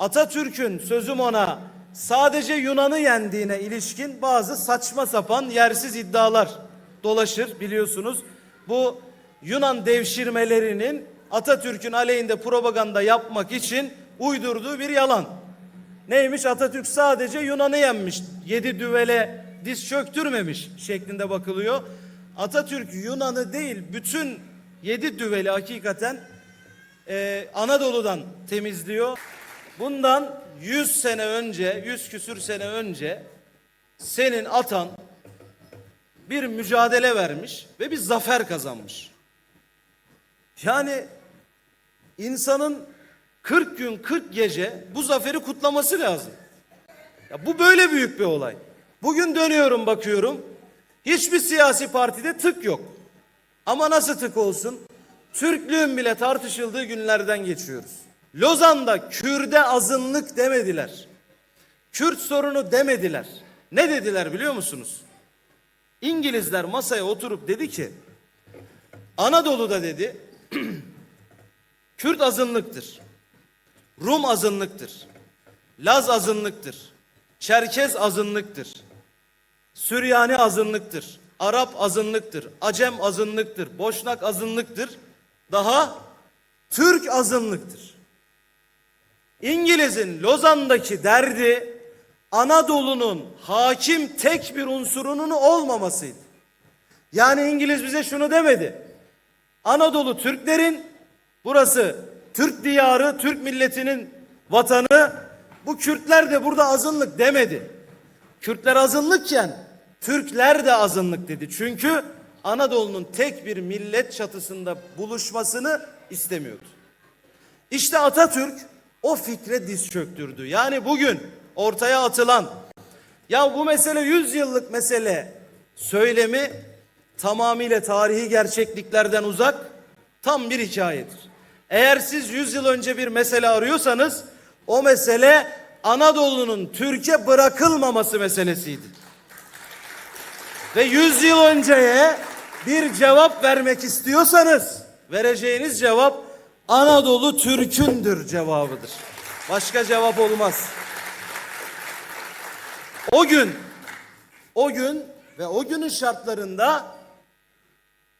Atatürk'ün sözüm ona sadece Yunan'ı yendiğine ilişkin bazı saçma sapan yersiz iddialar dolaşır biliyorsunuz. Bu Yunan devşirmelerinin Atatürk'ün aleyhinde propaganda yapmak için uydurduğu bir yalan. Neymiş Atatürk sadece Yunan'ı yenmiş. Yedi düvele diz çöktürmemiş şeklinde bakılıyor. Atatürk Yunan'ı değil bütün yedi düveli hakikaten e, Anadolu'dan temizliyor. Bundan 100 sene önce, 100 küsür sene önce senin atan bir mücadele vermiş ve bir zafer kazanmış. Yani insanın 40 gün 40 gece bu zaferi kutlaması lazım. Ya bu böyle büyük bir olay. Bugün dönüyorum bakıyorum. Hiçbir siyasi partide tık yok. Ama nasıl tık olsun? Türklüğün bile tartışıldığı günlerden geçiyoruz. Lozan'da Kürde azınlık demediler. Kürt sorunu demediler. Ne dediler biliyor musunuz? İngilizler masaya oturup dedi ki Anadolu'da dedi Kürt azınlıktır. Rum azınlıktır. Laz azınlıktır. Çerkez azınlıktır. Süryani azınlıktır. Arap azınlıktır. Acem azınlıktır. Boşnak azınlıktır. Daha Türk azınlıktır. İngiliz'in Lozan'daki derdi Anadolu'nun hakim tek bir unsurunun olmamasıydı. Yani İngiliz bize şunu demedi. Anadolu Türklerin burası Türk diyarı, Türk milletinin vatanı. Bu Kürtler de burada azınlık demedi. Kürtler azınlıkken Türkler de azınlık dedi. Çünkü Anadolu'nun tek bir millet çatısında buluşmasını istemiyordu. İşte Atatürk o fikre diz çöktürdü. Yani bugün ortaya atılan ya bu mesele 100 yıllık mesele söylemi tamamıyla tarihi gerçekliklerden uzak tam bir hikayedir. Eğer siz 100 yıl önce bir mesele arıyorsanız o mesele Anadolu'nun Türkiye bırakılmaması meselesiydi. Ve 100 yıl önceye bir cevap vermek istiyorsanız vereceğiniz cevap Anadolu Türk'ündür cevabıdır. Başka cevap olmaz. O gün o gün ve o günün şartlarında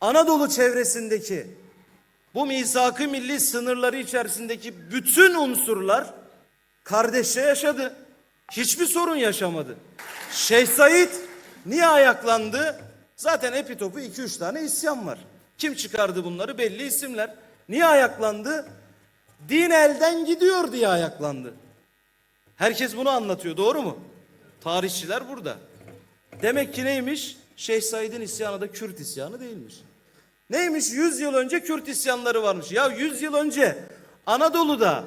Anadolu çevresindeki bu misak-ı milli sınırları içerisindeki bütün unsurlar kardeşçe yaşadı. Hiçbir sorun yaşamadı. Şeyh Said niye ayaklandı? Zaten epitopu 2-3 tane isyan var. Kim çıkardı bunları? Belli isimler. Niye ayaklandı? Din elden gidiyor diye ayaklandı. Herkes bunu anlatıyor doğru mu? Tarihçiler burada. Demek ki neymiş? Şeyh Said'in isyanı da Kürt isyanı değilmiş. Neymiş? 100 yıl önce Kürt isyanları varmış. Ya 100 yıl önce Anadolu'da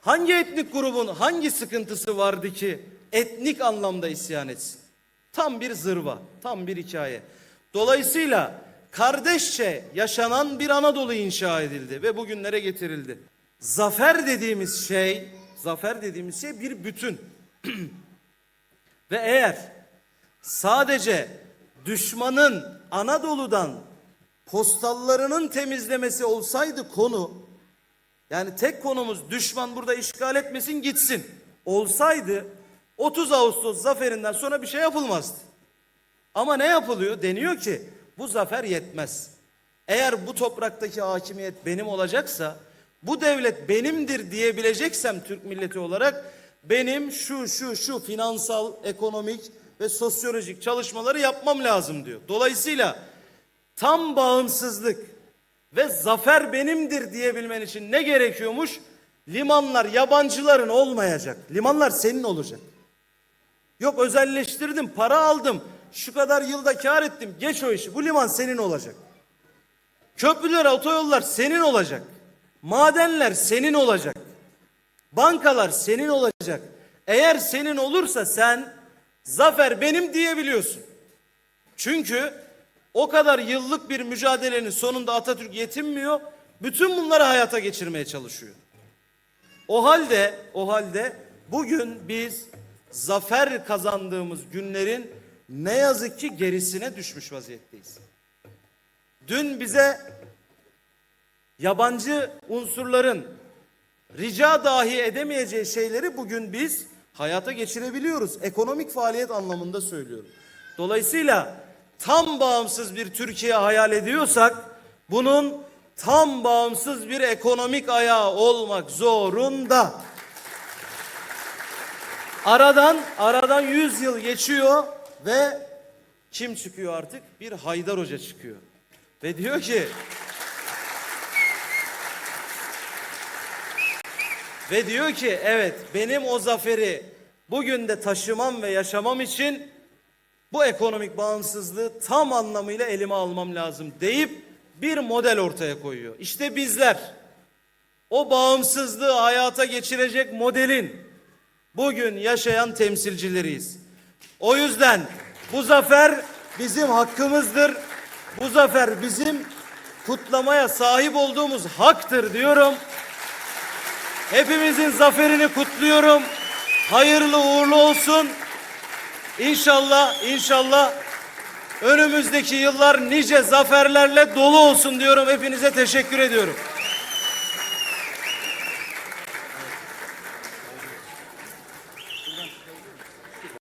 hangi etnik grubun hangi sıkıntısı vardı ki etnik anlamda isyan etsin? Tam bir zırva, tam bir hikaye. Dolayısıyla kardeşçe yaşanan bir Anadolu inşa edildi ve bugünlere getirildi. Zafer dediğimiz şey, zafer dediğimiz şey bir bütün. ve eğer sadece düşmanın Anadolu'dan postallarının temizlemesi olsaydı konu yani tek konumuz düşman burada işgal etmesin gitsin olsaydı 30 Ağustos zaferinden sonra bir şey yapılmazdı. Ama ne yapılıyor? Deniyor ki bu zafer yetmez. Eğer bu topraktaki hakimiyet benim olacaksa, bu devlet benimdir diyebileceksem Türk milleti olarak benim şu şu şu finansal, ekonomik ve sosyolojik çalışmaları yapmam lazım diyor. Dolayısıyla tam bağımsızlık ve zafer benimdir diyebilmen için ne gerekiyormuş? Limanlar yabancıların olmayacak. Limanlar senin olacak. Yok özelleştirdim, para aldım, şu kadar yılda kar ettim. Geç o işi. Bu liman senin olacak. Köprüler, otoyollar senin olacak. Madenler senin olacak. Bankalar senin olacak. Eğer senin olursa sen zafer benim diyebiliyorsun. Çünkü o kadar yıllık bir mücadelenin sonunda Atatürk yetinmiyor. Bütün bunları hayata geçirmeye çalışıyor. O halde, o halde bugün biz zafer kazandığımız günlerin ne yazık ki gerisine düşmüş vaziyetteyiz. Dün bize yabancı unsurların rica dahi edemeyeceği şeyleri bugün biz hayata geçirebiliyoruz. Ekonomik faaliyet anlamında söylüyorum. Dolayısıyla tam bağımsız bir Türkiye hayal ediyorsak bunun tam bağımsız bir ekonomik ayağı olmak zorunda. Aradan aradan 100 yıl geçiyor ve kim çıkıyor artık? Bir Haydar Hoca çıkıyor. Ve diyor ki Ve diyor ki evet benim o zaferi bugün de taşımam ve yaşamam için bu ekonomik bağımsızlığı tam anlamıyla elime almam lazım deyip bir model ortaya koyuyor. İşte bizler o bağımsızlığı hayata geçirecek modelin bugün yaşayan temsilcileriyiz. O yüzden bu zafer bizim hakkımızdır. Bu zafer bizim kutlamaya sahip olduğumuz haktır diyorum. Hepimizin zaferini kutluyorum. Hayırlı uğurlu olsun. İnşallah, inşallah önümüzdeki yıllar nice zaferlerle dolu olsun diyorum. Hepinize teşekkür ediyorum.